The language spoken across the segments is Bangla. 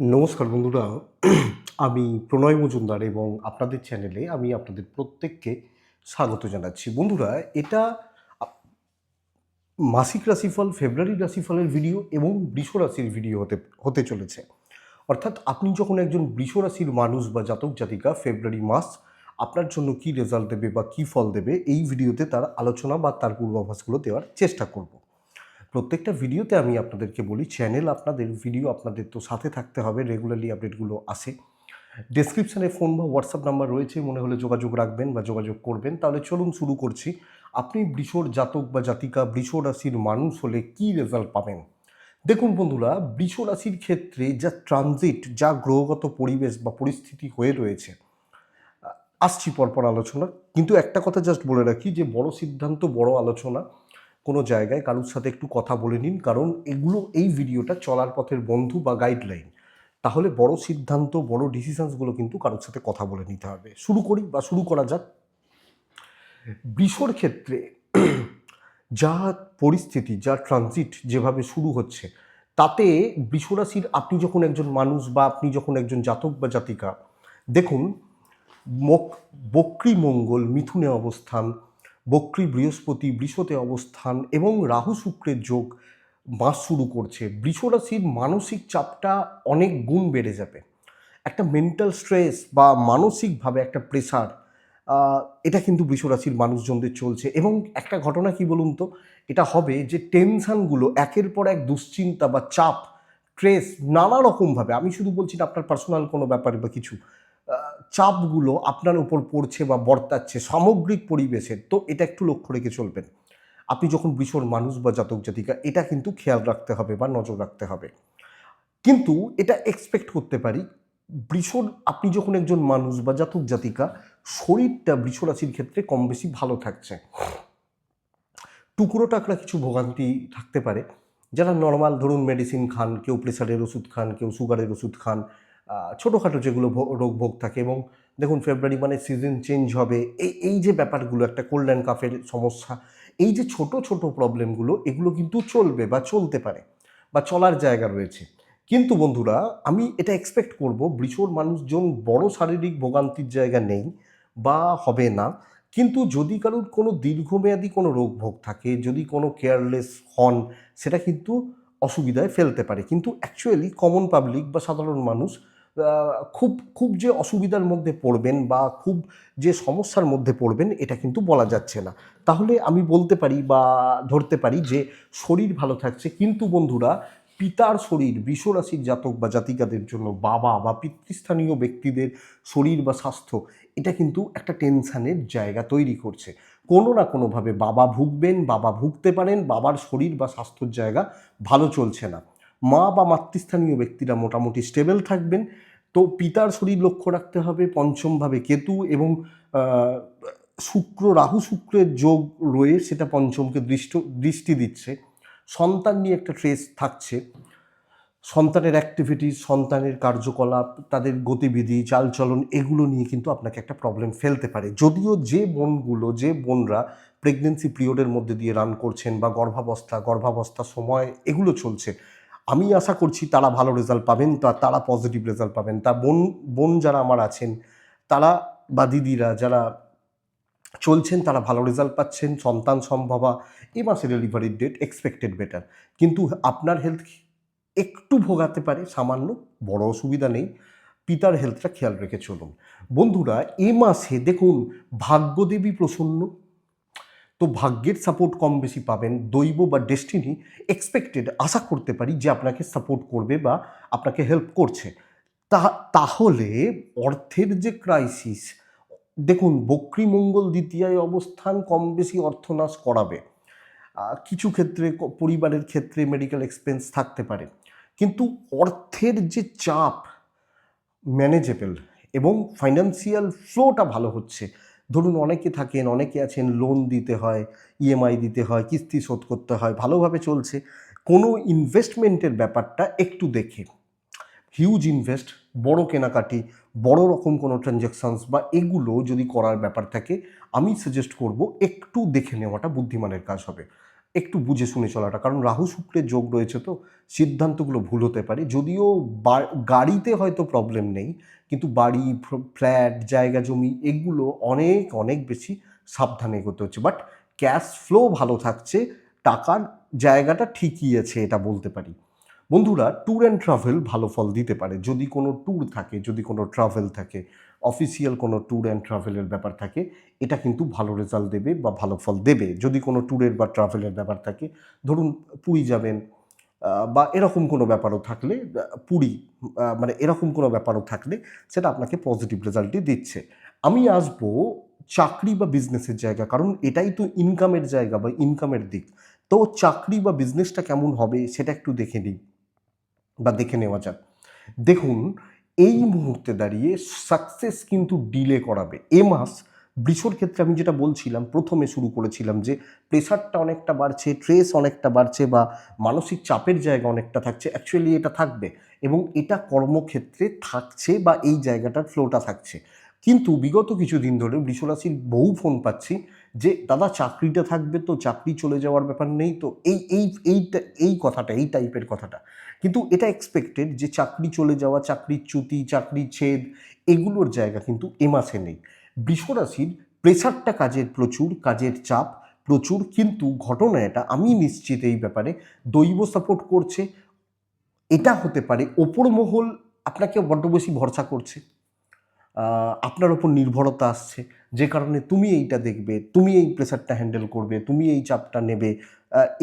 নমস্কার বন্ধুরা। আমি প্রণয় মজুমদার এবং আপনাদের চ্যানেলে আমি আপনাদের প্রত্যেককে স্বাগত জানাচ্ছি। বন্ধুরা, এটা মাসিক রাশিফল, ফেব্রুয়ারি রাশিফলের ভিডিও এবং বৃষ রাশির ভিডিও হতে হতে চলেছে। অর্থাৎ আপনি যখন একজন বৃষ রাশির মানুষ বা জাতক, জাতিকা, ফেব্রুয়ারি মাস আপনার জন্য কি রেজাল্ট দেবে বা কি ফল দেবে, এই ভিডিওতে তার আলোচনা বা তার পূর্বাভাসগুলো দেওয়ার চেষ্টা করব। প্রত্যেকটা ভিডিওতে আমি আপনাদেরকে বলি চ্যানেল আপনাদের ভিডিও আপনাদের তো সাথে থাকতে হবে রেগুলারলি আপডেটগুলো আসে ডেসক্রিপশানে ফোন বা হোয়াটসঅ্যাপ নাম্বার রয়েছে, মনে হলে যোগাযোগ রাখবেন বা যোগাযোগ করবেন। তাহলে চলুন শুরু করছি। আপনি বৃষর জাতক বা জাতিকা বৃষ রাশির মানুষ হলে কি রেজাল্ট পাবেন? দেখুন বন্ধুরা বৃষ রাশির ক্ষেত্রে যা ট্রানজিট যা গ্রহগত পরিবেশ বা পরিস্থিতি হয়ে রয়েছে আসছি পরপর আলোচনা। কিন্তু একটা কথা জাস্ট বলে রাখি যে, বড় সিদ্ধান্ত, বড় আলোচনা। কোনো জায়গায় কারোর সাথে একটু কথা বলে নিন, কারণ এগুলো এই ভিডিওটা চলার পথের বন্ধু বা গাইডলাইন তাহলে বড় সিদ্ধান্ত, বড় ডিসিশনসগুলো কিন্তু কারোর সাথে কথা বলে নিতে হবে। শুরু করি বা শুরু করা যাক। বৃষর ক্ষেত্রে যা পরিস্থিতি, যা ট্রানজিট যেভাবে শুরু হচ্ছে, তাতে বৃষরাশির আপনি যখন একজন মানুষ বা আপনি যখন একজন জাতক বা জাতিকা, দেখুন, মক বক্রী মঙ্গল মিথুনে অবস্থান বক্রী বৃহস্পতি বৃষতে অবস্থান এবং রাহু শুক্রের যোগ মাস শুরু করছে। বৃষরাশির মানসিক চাপটা অনেক গুণ বেড়ে যাবে। একটা মেন্টাল স্ট্রেস বা মানসিকভাবে একটা প্রেশার এটা কিন্তু বৃষরাশির মানুষজনদের চলছে। এবং একটা ঘটনা কি বলুন তো? এটা হবে যে টেনশানগুলো একের পর এক দুশ্চিন্তা বা চাপ স্ট্রেস নানা রকমভাবে, আমি শুধু বলছি না আপনার পার্সোনাল কোনো ব্যাপারে বা কিছু চাপগুলো আপনার উপর পড়ছে বা বর্তাচ্ছে সামগ্রিক পরিবেশের তো এটা একটু লক্ষ্য রেখে চলবেন। আপনি যখন বৃষর মানুষ বা জাতক জাতিকা, এটা কিন্তু খেয়াল রাখতে হবে বা নজর রাখতে হবে। কিন্তু এটা এক্সপেক্ট করতে পারি, বৃষর, আপনি যখন একজন মানুষ বা জাতক জাতিকা, শরীরটা বৃষ রাশির ক্ষেত্রে কম বেশি ভালো থাকছে। টুকরো টাকরা কিছু ভোগান্তি থাকতে পারে, যারা নর্মাল ধরুন মেডিসিন খান, কেউ প্রেশারের ওষুধ খান, কেউ সুগারের ওষুধ খান ছোটোখাটো যেগুলো রোগ ভোগ থাকে এবং দেখুন ফেব্রুয়ারি মানে সিজন চেঞ্জ হবে, এই এই যে ব্যাপারগুলো, একটা কোল্ড অ্যান্ড কাফের সমস্যা, এই যে ছোট ছোট প্রবলেমগুলো এগুলো কিন্তু চলবে বা চলতে পারে বা চলার জায়গা রয়েছে। কিন্তু বন্ধুরা, আমি এটা এক্সপেক্ট করব, বৃষর মানুষজন বড় শারীরিক ভোগান্তির জায়গা নেই বা হবে না। কিন্তু যদি কারোর কোনো দীর্ঘমেয়াদী কোনো রোগ ভোগ থাকে, যদি কোনো কেয়ারলেস হন, সেটা কিন্তু অসুবিধায় ফেলতে পারে। কিন্তু অ্যাকচুয়ালি কমন পাবলিক বা সাধারণ মানুষ খুব খুব যে অসুবিধার মধ্যে পড়বেন বা খুব যে সমস্যার মধ্যে পড়বেন, এটা কিন্তু বলা যাচ্ছে না। তাহলে আমি বলতে পারি বা ধরতে পারি যে শরীর ভালো থাকছে, কিন্তু বন্ধুরা, পিতার শরীর, বিশ্বরাশির জাতক বা জাতিকাদের জন্য বাবা বা পিতৃস্থানীয় ব্যক্তিদের শরীর বা স্বাস্থ্য, এটা কিন্তু একটা টেনশানের জায়গা তৈরি করছে। কোনো না কোনোভাবে বাবা ভুগবেন, বাবা ভুগতে পারেন, বাবার শরীর বা স্বাস্থ্যর জায়গা ভালো চলছে না। মা বা মাতৃস্থানীয় ব্যক্তিরা মোটামুটি স্টেবল থাকবেন তো পিতার শরীর লক্ষ্য রাখতে হবে পঞ্চমভাবে কেতু এবং শুক্র, রাহু শুক্রের যোগ রয়ে সেটা পঞ্চমকে দৃষ্ট, দৃষ্টি দিচ্ছে। সন্তান নিয়ে একটা ট্রেস থাকছে। সন্তানের অ্যাক্টিভিটি সন্তানের কার্যকলাপ, তাদের গতিবিধি, চালচলন এগুলো নিয়ে কিন্তু আপনাকে একটা প্রবলেম ফেলতে পারে। যদিও যে বোনগুলো, যে বোনরা প্রেগনেন্সি পিরিয়ডের মধ্যে দিয়ে রান করছেন বা গর্ভাবস্থা গর্ভাবস্থা সময় এগুলো চলছে আমি আশা করছি তারা ভালো রেজাল্ট পাবেন, তা তারা পজিটিভ রেজাল্ট পাবেন। তা বোন বোন যারা আমার আছেন, তারা বা দিদিরা যারা চলছেন, তারা ভালো রেজাল্ট পাচ্ছেন, সন্তান সম্ভবা, এ মাসে ডেলিভারির ডেট এক্সপেক্টেড বেটার কিন্তু আপনার হেলথ একটু ভোগাতে পারে, সামান্য বড় অসুবিধা নেই, পিতার হেলথটা খেয়াল রেখে চলুন। বন্ধুরা, এ মাসে দেখুন, ভাগ্যদেবী প্রসন্ন তো ভাগ্যের সাপোর্ট কম বেশি পাবেন, দৈব বা ডেস্টিনি এক্সপেক্টেড আশা করতে পারি যে আপনাকে সাপোর্ট করবে বা আপনাকে হেল্প করছে। তা, তাহলে অর্থের যে ক্রাইসিস দেখুন বক্রী মঙ্গল দ্বিতীয় অবস্থান কম বেশি অর্থনাশ করাবে। কিছু ক্ষেত্রে পরিবারের ক্ষেত্রে মেডিকেল এক্সপেন্স থাকতে পারে। কিন্তু অর্থের যে চাপ ম্যানেজেবল এবং ফাইন্যান্সিয়াল ফ্লোটা ভালো হচ্ছে। ধরুন অনেকে থাকেন, অনেকে আছেন লোন দিতে হয় ইএমআই দিতে হয়, কিস্তি শোধ করতে হয়, ভালোভাবে চলছে। কোনো ইনভেস্টমেন্টের ব্যাপারটা একটু দেখে। হিউজ ইনভেস্ট বড় কেনাকাটি, বড় রকম কোনো ট্রানজ্যাকশানস বা এগুলো যদি করার ব্যাপার থাকে, আমি সাজেস্ট করব একটু দেখে নেওয়াটা বুদ্ধিমানের কাজ হবে। একটু বুঝে শুনে চলাটা। কারণ রাহু শুক্রের যোগ রয়েছে তো, সিদ্ধান্তগুলো ভুল হতে পারে। যদিও গাড়িতে হয়তো প্রবলেম নেই, কিন্তু বাড়ি ফ্ল্যাট জায়গা, জমি, এগুলো অনেক অনেক বেশি সাবধানে এগোতে হচ্ছে। বাট ক্যাশ ফ্লো ভালো থাকছে, টাকার জায়গাটা ঠিকই আছে এটা বলতে পারি। বন্ধুরা ট্যুর অ্যান্ড ট্রাভেল ভালো ফল দিতে পারে। যদি কোনো ট্যুর থাকে, যদি কোনো ট্রাভেল থাকে অফিসিয়াল কোনো ট্যুর অ্যান্ড ট্রাভেলের ব্যাপার থাকে, এটা কিন্তু ভালো রেজাল্ট দেবে বা ভালো ফল দেবে। যদি কোনো ট্যুরের বা ট্রাভেলের ব্যাপার থাকে, ধরুন পুরী যাবেন বা এরকম কোনো ব্যাপারও থাকলে পুরী মানে এরকম কোনো ব্যাপারও থাকলে, সেটা আপনাকে পজিটিভ রেজাল্টই দিচ্ছে। আমি আসব চাকরি বা বিজনেসের জায়গা, কারণ এটাই তো ইনকামের জায়গা বা ইনকামের দিক। তো চাকরি বা বিজনেসটা কেমন হবে, সেটা একটু দেখে নিই বা দেখে নেওয়া যাক। দেখুন এই মুহূর্তে দাঁড়িয়ে সাকসেস কিন্তু ডিলে করাবে। এ মাস বৃষর ক্ষেত্রে আমি যেটা বলছিলাম, প্রথমে শুরু করেছিলাম যে প্রেশারটা অনেকটা বাড়ছে ট্রেস অনেকটা বাড়ছে বা মানসিক চাপের জায়গা অনেকটা থাকছে অ্যাকচুয়ালি এটা থাকবে এবং এটা কর্মক্ষেত্রে থাকছে বা এই জায়গাটার ফ্লোটা থাকছে। কিন্তু বিগত কিছুদিন ধরে বৃষরাশির বহু ফোন পাচ্ছি যে, দাদা, চাকরিটা থাকবে তো, চাকরি চলে যাওয়ার ব্যাপার নেই তো? এই এই, এইটা, এই কথাটা, এই টাইপের কথাটা। কিন্তু এটা এক্সপেক্টেড যে চাকরি চলে যাওয়া চাকরির চ্যুতি চাকরির ছেদ, এগুলোর জায়গা কিন্তু এ মাসে নেই। বৃষরাশির প্রেশারটা কাজের প্রচুর, কাজের চাপ প্রচুর, কিন্তু ঘটনা এটা আমি নিশ্চিত এই ব্যাপারে দৈব সাপোর্ট করছে। এটা হতে পারে ওপর মহল আপনাকে বড্ড বেশি ভরসা করছে। আপনার ওপর নির্ভরতা আসছে। যে কারণে তুমি এইটা দেখবে, তুমি এই প্রেশারটা হ্যান্ডেল করবে, তুমি এই চাপটা নেবে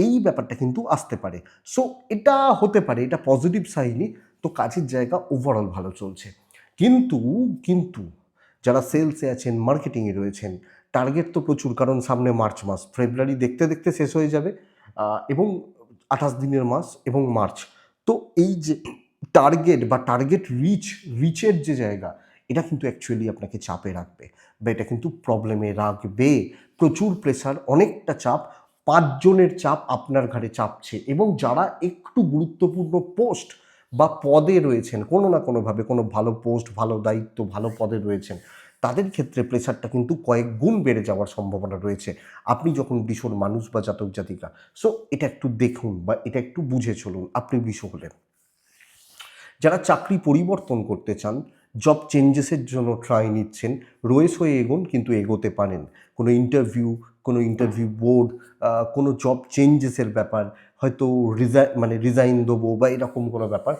এই ব্যাপারটা কিন্তু আসতে পারে। সো এটা হতে পারে, এটা পজিটিভ সাইনই তো কাজের জায়গা ওভারঅল ভালো চলছে। কিন্তু কিন্তু যারা সেলসে আছেন মার্কেটিংয়ে রয়েছেন টার্গেট তো প্রচুর, কারণ সামনে মার্চ মাস ফেব্রুয়ারি দেখতে দেখতে শেষ হয়ে যাবে এবং আঠাশ দিনের মাস এবং মার্চ তো এই যে টার্গেট বা টার্গেট রিচ রিচের যে জায়গা এটা কিন্তু অ্যাকচুয়ালি আপনাকে চাপে রাখবে বা এটা কিন্তু প্রবলেমে রাখবে। প্রচুর প্রেশার অনেকটা চাপ, পাঁচজনের চাপ আপনার ঘাড়ে চাপছে এবং যারা একটু গুরুত্বপূর্ণ পোস্ট বা পদে রয়েছেন, কোনো না কোনোভাবে কোনো ভালো পোস্ট ভালো দায়িত্ব, ভালো পদে রয়েছেন, তাদের ক্ষেত্রে প্রেশারটা কিন্তু কয়েক গুণ বেড়ে যাওয়ার সম্ভাবনা রয়েছে। আপনি যখন বিশ্বর মানুষ বা জাতক জাতিকা সো এটা একটু দেখুন বা এটা একটু বুঝে চলুন, আপনি বিষ হলেন। যারা চাকরি পরিবর্তন করতে চান জব চেঞ্জেসের জন্য ট্রাই নিচ্ছেন। রয়েস হয়ে এগোন, কিন্তু এগোতে পারেন। কোনো ইন্টারভিউ কোনো ইন্টারভিউ বোর্ড কোনো জব চেঞ্জেসের ব্যাপার, হয়তো রিজাই মানে রিজাইন দেবো বা এরকম কোনো ব্যাপার,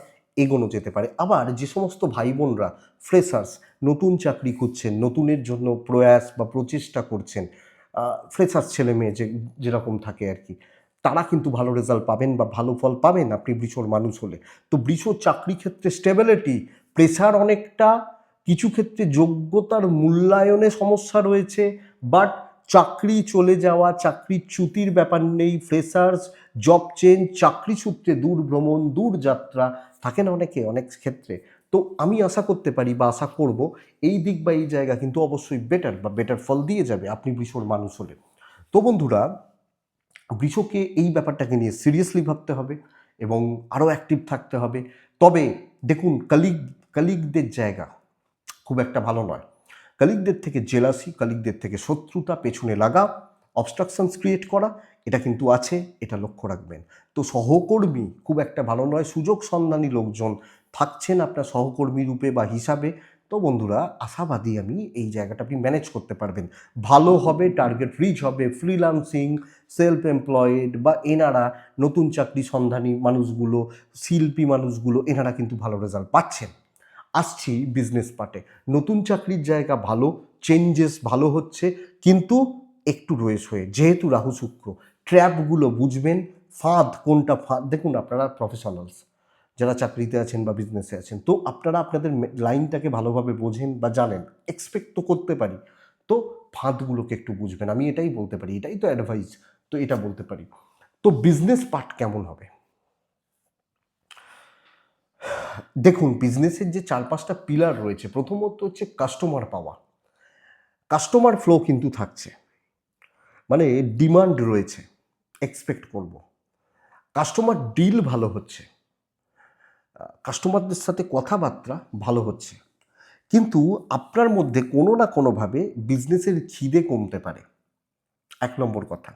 এগোনো যেতে পারে। আবার যে সমস্ত ভাই বোনরা ফ্রেশার্স নতুন চাকরি খুঁজছেন, নতুনের জন্য প্রয়াস বা প্রচেষ্টা করছেন ফ্রেশার্স ছেলে মেয়ে যে, যেরকম থাকে আর কি, তারা কিন্তু ভালো রেজাল্ট পাবেন বা ভালো ফল পাবেন। আপনি বৃষর মানুষ হলে। তো বৃষ চাকরি ক্ষেত্রে স্টেবিলিটি প্রেশার অনেকটা কিছু ক্ষেত্রে যোগ্যতার মূল্যায়নে সমস্যা রয়েছে বাট চাকরি চলে যাওয়া চাকরির চ্যুতির ব্যাপার নেই ফ্রেশার্স জব চেঞ্জ চাকরি সূত্রে দূর ভ্রমণ, দূর যাত্রা, থাকে না অনেকে অনেক ক্ষেত্রে। তো আমি আশা করতে পারি বা আশা করব এই দিক বা এই জায়গা কিন্তু অবশ্যই বেটার বা বেটার ফল দিয়ে যাবে, আপনি বৃষর মানুষ হলে। তো বন্ধুরা, বৃষকে এই ব্যাপারটাকে নিয়ে সিরিয়াসলি ভাবতে হবে এবং আরও অ্যাক্টিভ থাকতে হবে। তবে দেখুন কালিগ কালিগদের জায়গা খুব একটা ভালো নয়। কালিগদের থেকে জেলাসি কালিগদের থেকে শত্রুতা, পেছনে লাগা অবস্ট্রাকশনস ক্রিয়েট করা, এটা কিন্তু আছে, এটা লক্ষ্য রাখবেন। তো সহকর্মী খুব একটা ভালো নয়, সুযোগ সন্ধানী লোকজন থাকছেন আপনার সহকর্মী রূপে বা হিসাবে, তো বন্ধুরা, আশাবাদী আমি এই জায়গাটা আপনি ম্যানেজ করতে পারবেন। ভালো হবে টার্গেট রিচ হবে ফ্রিলান্সিং সেলফ এমপ্লয়েড বা এনারা নতুন চাকরি সন্ধানী মানুষগুলো, শিল্পী মানুষগুলো, এনারা কিন্তু ভালো রেজাল্ট পাচ্ছেন। আসছি বিজনেস পার্টে নতুন চাকরির জায়গা ভালো চেঞ্জেস ভালো হচ্ছে, কিন্তু একটু রয়েছে হয়ে, যেহেতু রাহু শুক্র ট্র্যাপগুলো বুঝবেন, ফাঁদ কোনটা ফাঁদ, দেখুন আপনারা প্রফেশনালস যারা চাকরিতে আছেন বা বিজনেসে আছেন, তো আপনারা আপনাদের লাইনটাকে ভালোভাবে বোঝেন বা জানেন এক্সপেক্ট তো করতে পারি, তো ফাঁদগুলোকে একটু বুঝবেন, আমি এটাই বলতে পারি, এটাই তো অ্যাডভাইস তো এটা বলতে পারি। তো বিজনেস পার্ট কেমন হবে? দেখুন বিজনেসের যে চার পাঁচটা পিলার রয়েছে, প্রথমত হচ্ছে কাস্টমার পাওয়া কাস্টমার ফ্লো কিন্তু থাকছে। মানে ডিমান্ড রয়েছে এক্সপেক্ট করব। কাস্টমার ডিল ভালো হচ্ছে। কাস্টমারদের সাথে কথাবার্তা ভালো হচ্ছে। কিন্তু আপনার মধ্যে কোনো না কোনোভাবে বিজনেসের খিদে কমতে পারে। এক নম্বর কথা।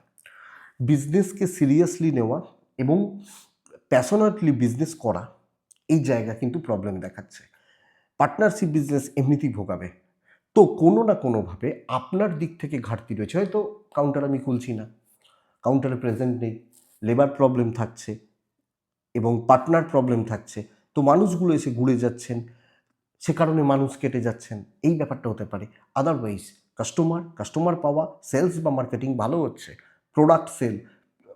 বিজনেসকে সিরিয়াসলি নেওয়া এবং প্যাশনেটলি বিজনেস করা এই জায়গা কিন্তু প্রবলেম দেখাচ্ছে। পার্টনারশিপ বিজনেস এমনিতেই ভোগাবে। তো কোনো না কোনোভাবে আপনার দিক থেকে ঘাটতি রয়েছে। হয়তো কাউন্টার আমি খুলছি না। কাউন্টারে প্রেজেন্ট নেই। লেবার প্রবলেম থাকছে এবং পার্টনার প্রবলেম থাকছে। তো মানুষগুলো এসে ঘুরে যাচ্ছেন। সে কারণে মানুষ কেটে যাচ্ছেন। এই ব্যাপারটা হতে পারে। আদারওয়াইজ কাস্টমার কাস্টমার পাওয়া সেলস বা মার্কেটিং ভালো হচ্ছে। প্রোডাক্ট সেল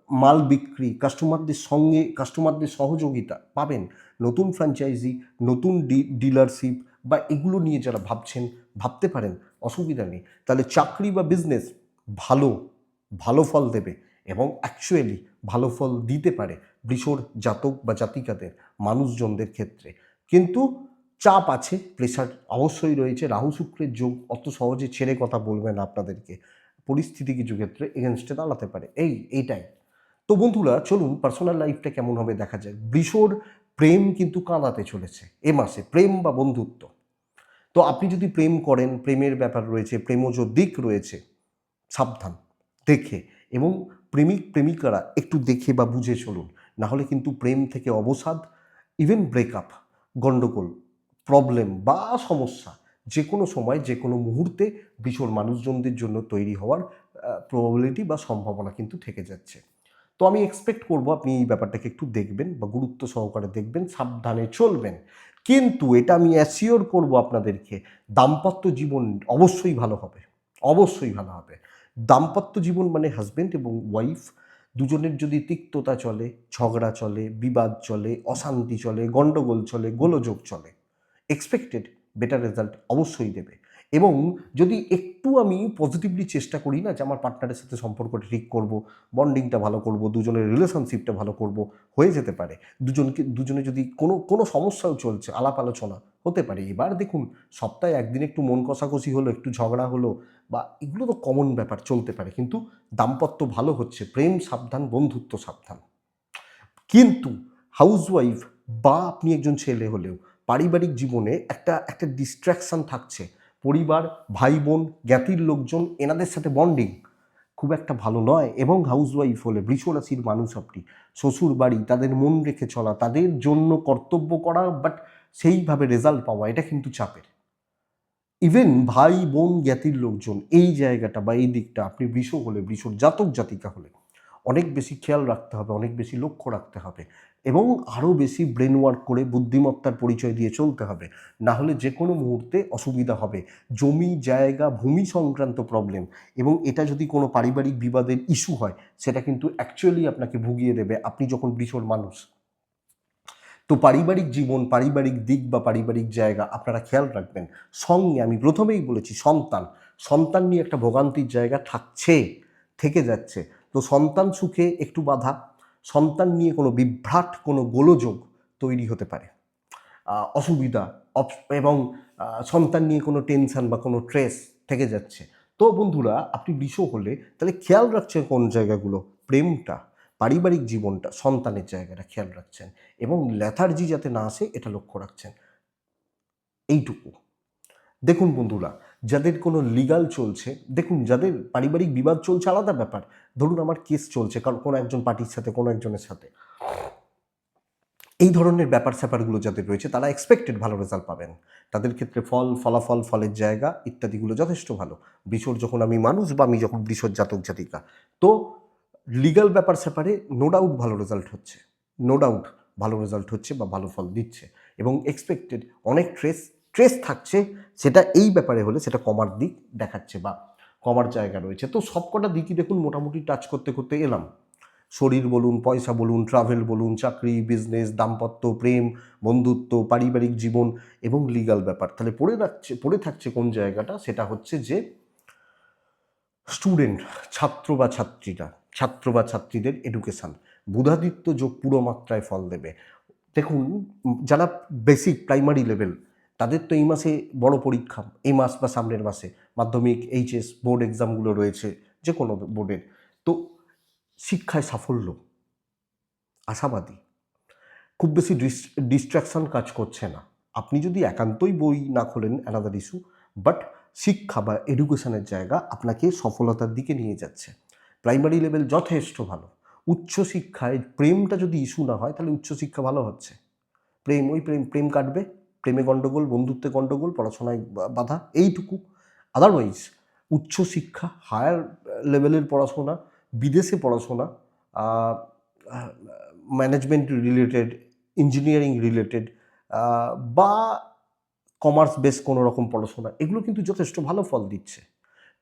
মাল বিক্রি কাস্টমারদের সঙ্গে কাস্টমারদের সহযোগিতা পাবেন নতুন ফ্র্যাঞ্চাইজি নতুন ডিলারশিপ বা এগুলো নিয়ে যারা ভাবছেন, ভাবতে পারেন, অসুবিধা নেই। তাহলে চাকরি বা বিজনেস ভালো ভালো ফল দেবে এবং অ্যাকচুয়ালি ভালো ফল দিতে পারে বৃষর জাতক বা জাতিকাদের, মানুষজনদের ক্ষেত্রে। কিন্তু চাপ আছে প্রেশার অবশ্যই রয়েছে। রাহু শুক্রের যোগ অত সহজে ছেড়ে কথা বলবে না আপনাদেরকে। পরিস্থিতি কিছু ক্ষেত্রে এগেনস্টে দাঁড়াতে পারে। এই, এইটাই। তো বন্ধুরা, চলুন পার্সোনাল লাইফটা কেমন হবে দেখা যায় বৃষর প্রেম কিন্তু কাঁদাতে চলেছে এ মাসে, প্রেম বা বন্ধুত্ব। তো আপনি যদি প্রেম করেন, প্রেমের ব্যাপার রয়েছে, প্রেমজ দিক রয়েছে, সাবধান, দেখে এবং প্রেমিক, প্রেমিকারা একটু দেখে বা বুঝে চলুন। না হলে কিন্তু প্রেম থেকে অবসাদ ইভেন ব্রেকআপ গণ্ডগোল প্রবলেম বা সমস্যা যে কোনো সময় যে কোনো মুহূর্তে ভীষণ মানুষজনদের জন্য তৈরি হওয়ার প্রবাবিলিটি বা সম্ভাবনা কিন্তু থেকে যাচ্ছে। তো আমি এক্সপেক্ট করব আপনি এই ব্যাপারটাকে একটু দেখবেন বা গুরুত্ব সহকারে দেখবেন, সাবধানে চলবেন। কিন্তু এটা আমি অ্যাসিওর করব আপনাদেরকে, দাম্পত্য জীবন অবশ্যই ভালো হবে, অবশ্যই ভালো হবে। দাম্পত্য জীবন মানে হাজব্যান্ড এবং ওয়াইফ দুজনের যদি তিক্ততা চলে, ঝগড়া চলে, বিবাদ চলে, অশান্তি চলে গণ্ডগোল চলে, গোলযোগ চলে এক্সপেক্টেড বেটার রেজাল্ট অবশ্যই দেবে। এবং যদি একটু আমি পজিটিভলি চেষ্টা করি না যে আমার পার্টনারের সাথে সম্পর্কটা ঠিক করব বন্ডিংটা ভালো করব, দুজনের রিলেশনশিপটা ভালো করব, হয়ে যেতে পারে। দুজনকে, দুজনে যদি কোনো কোনো সমস্যাও চলছে, আলাপ আলোচনা হতে পারে, এবার দেখুন সপ্তাহে একদিন একটু মন কষাকষি হলো, একটু ঝগড়া হলো বা এগুলো তো কমন ব্যাপার, চলতে পারে। কিন্তু দাম্পত্য ভালো হচ্ছে, প্রেম সাবধান, বন্ধুত্ব সাবধান। কিন্তু হাউসওয়াইফ বা আপনি একজন ছেলে হলেও, পারিবারিক জীবনে একটা একটা ডিস্ট্র্যাকশান থাকছে। পরিবার ভাই বোন জ্ঞাতির লোকজন এনাদের সাথে বন্ডিং খুব একটা ভালো নয় এবং হাউসওয়াইফ হলে, বৃষরাশির মানুষ আপনি, শ্বশুর বাড়ি, তাদের মন রেখে চলা, তাদের জন্য কর্তব্য করা বাট সেইভাবে রেজাল্ট পাওয়া, এটা কিন্তু চাপের। ইভেন ভাই বোন জ্ঞাতির লোকজন, এই জায়গাটা বা এই দিকটা, আপনি বৃষ হলে, বৃষর জাতক জাতিকা হলে, অনেক বেশি খেয়াল রাখতে হবে, অনেক বেশি লক্ষ্য রাখতে হবে। এবং আরও বেশি ব্রেন ওয়ার্ক করে বুদ্ধিমত্তার পরিচয় দিয়ে চলতে হবে। না হলে যে কোনো মুহূর্তে অসুবিধা হবে। জমি, জায়গা, ভূমি সংক্রান্ত প্রবলেম এবং এটা যদি কোনো পারিবারিক বিবাদের ইস্যু হয়, সেটা কিন্তু অ্যাকচুয়ালি আপনাকে ভুগিয়ে দেবে। আপনি যখন বৃষর মানুষ। তো পারিবারিক জীবন, পারিবারিক দিক বা পারিবারিক জায়গা আপনারা খেয়াল রাখবেন। সঙ্গে আমি প্রথমেই বলেছি সন্তান। সন্তান নিয়ে একটা ভোগান্তির জায়গা থাকছে, থেকে যাচ্ছে। তো সন্তান সুখে একটু বাধা। সন্তান নিয়ে কোনো বিভ্রাট, কোনো গোলযোগ তৈরি হতে পারে। অসুবিধা এবং সন্তান নিয়ে কোনো টেনশন বা কোনো ট্রেস থেকে যাচ্ছে। তো বন্ধুরা, আপনি বিষ হলে তাহলে খেয়াল রাখছেন কোন জায়গাগুলো? প্রেমটা, পারিবারিক জীবনটা, সন্তানের জায়গাটা খেয়াল রাখছেন এবং ল্যাথার্জি যাতে না আসে, এটা লক্ষ্য রাখছেন। এইটুকু। দেখুন বন্ধুরা যাদের কোনো লিগাল চলছে, দেখুন, যাদের পারিবারিক বিবাদ চলছে, আলাদা ব্যাপার। ধরুন, আমার কেস চলছে, কারণ কোনো একজন পার্টির সাথে, কোনো একজনের সাথে। এই ধরনের ব্যাপার স্যাপারগুলো যাদের রয়েছে, তারা এক্সপেক্টেড ভালো রেজাল্ট পাবেন। তাদের ক্ষেত্রে ফল, ফলাফল, ফলের জায়গা ইত্যাদিগুলো যথেষ্ট ভালো। বৃষর যখন আমি মানুষ বা আমি যখন বৃষর জাতক, জাতিকা, তো লিগাল ব্যাপার স্যাপারে নো ডাউট ভালো রেজাল্ট হচ্ছে। নো ডাউট ভালো রেজাল্ট হচ্ছে বা ভালো ফল দিচ্ছে। এবং এক্সপেক্টেড অনেক ট্রেস ট্রেস থাকছে, সেটা এই ব্যাপারে হলে সেটা কমার দিক দেখাচ্ছে বা কমার জায়গা রয়েছে। তো সবকটা দিকই দেখুন মোটামুটি টাচ করতে করতে এলাম। শরীর বলুন, পয়সা বলুন ট্রাভেল বলুন, চাকরি বিজনেস দাম্পত্য, প্রেম, বন্ধুত্ব, পারিবারিক জীবন এবং লিগাল ব্যাপার। তাহলে পড়ে রাখছে, পড়ে থাকছে কোন জায়গাটা? সেটা হচ্ছে যে স্টুডেন্ট ছাত্র বা ছাত্রীরা, ছাত্র বা ছাত্রীদের এডুকেশান বুধাদিত্য যোগ পুরো মাত্রায় ফল দেবে। দেখুন, যারা বেসিক প্রাইমারি লেভেল তাদের তো এই মাসে বড় পরীক্ষা, এই মাস বা সামনের মাসে। মাধ্যমিক, এইচএস, বোর্ড এক্সামগুলো রয়েছে যে কোনো বোর্ডের। তো শিক্ষায় সাফল্য, আশাবাদী। খুব বেশি ডিস্ট্রাকশন কাজ করছে না। আপনি যদি একান্তই বই না খোলেন অ্যানাদার ইস্যু বাট শিক্ষা বা এডুকেশনের জায়গা আপনাকে সফলতার দিকে নিয়ে যাচ্ছে। প্রাইমারি লেভেল যথেষ্ট ভালো। উচ্চশিক্ষায় প্রেমটা যদি ইস্যু না হয়, তাহলে উচ্চশিক্ষা ভালো হচ্ছে। প্রেম, ওই প্রেম প্রেম কাটবে। প্রেমে গণ্ডগোল, বন্ধুত্বে গণ্ডগোল, পড়াশোনায় বাধা, এইটুকু। আদারওয়াইজ উচ্চশিক্ষা হায়ার লেভেলের পড়াশোনা, বিদেশে পড়াশোনা ম্যানেজমেন্ট রিলেটেড ইঞ্জিনিয়ারিং রিলেটেড বা কমার্স বেস কোনো রকম পড়াশোনা, এগুলো কিন্তু যথেষ্ট ভালো ফল দিচ্ছে।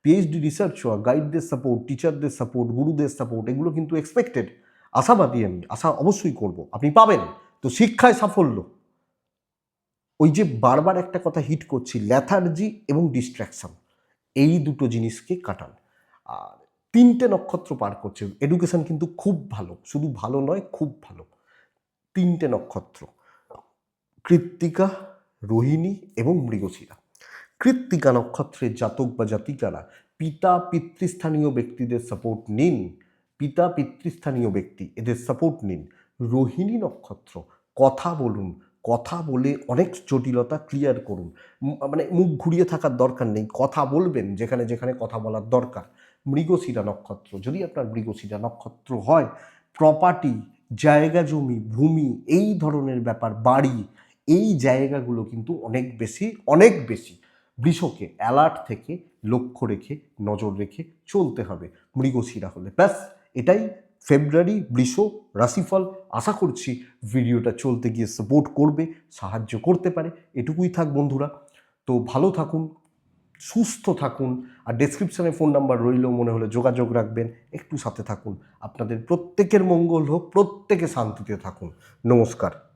পিএইচডি রিসার্চ হওয়া গাইডদের সাপোর্ট টিচারদের সাপোর্ট গুরুদের সাপোর্ট এগুলো কিন্তু এক্সপেক্টেড আশাবাদী আমি, আশা অবশ্যই করব। আপনি পাবেন। তো শিক্ষায় সাফল্য। ওই যে বারবার একটা কথা হিট করছি ল্যাথার্জি এবং ডিস্ট্র্যাকশন এই দুটো জিনিসকে কাটান। আর তিনটে নক্ষত্র পার করছে এডুকেশন কিন্তু খুব ভালো, শুধু ভালো নয়, খুব ভালো। তিনটে নক্ষত্র, কৃত্তিকা, রোহিণী এবং মৃগশিরা। কৃত্তিকা নক্ষত্রের জাতক বা জাতিকারা পিতা পিতৃস্থানীয় ব্যক্তিদের সাপোর্ট নিন, পিতা পিতৃস্থানীয় ব্যক্তি এদের সাপোর্ট নিন। রোহিণী নক্ষত্র, কথা বলুন কথা বলে অনেক জটিলতা ক্লিয়ার করুন। মানে মুখ ঘুরিয়ে থাকার দরকার নেই। কথা বলবেন যেখানে যেখানে কথা বলার দরকার। মৃগশিরা নক্ষত্র, যদি আপনার মৃগশিরা নক্ষত্র হয় প্রপার্টি জায়গা, জমি, ভূমি, এই ধরনের ব্যাপার, বাড়ি, এই জায়গাগুলো কিন্তু অনেক বেশি অনেক বেশি। বৃষকে অ্যালার্ট থেকে লক্ষ্য রেখে নজর রেখে চলতে হবে। মৃগশিরা হলে ব্যাস, এটাই ফেব্রুয়ারি, বৃষ, রাশিফল, আশা করছি ভিডিওটা চলতে গিয়ে সাপোর্ট করবে, সাহায্য করতে পারে, এটুকুই থাক বন্ধুরা। তো ভালো থাকুন, সুস্থ থাকুন, আর ডেসক্রিপশানে ফোন নাম্বার রইলেও মনে হলে যোগাযোগ রাখবেন, একটু সাথে থাকুন। আপনাদের প্রত্যেকের মঙ্গল হোক, প্রত্যেকে শান্তিতে থাকুন। নমস্কার।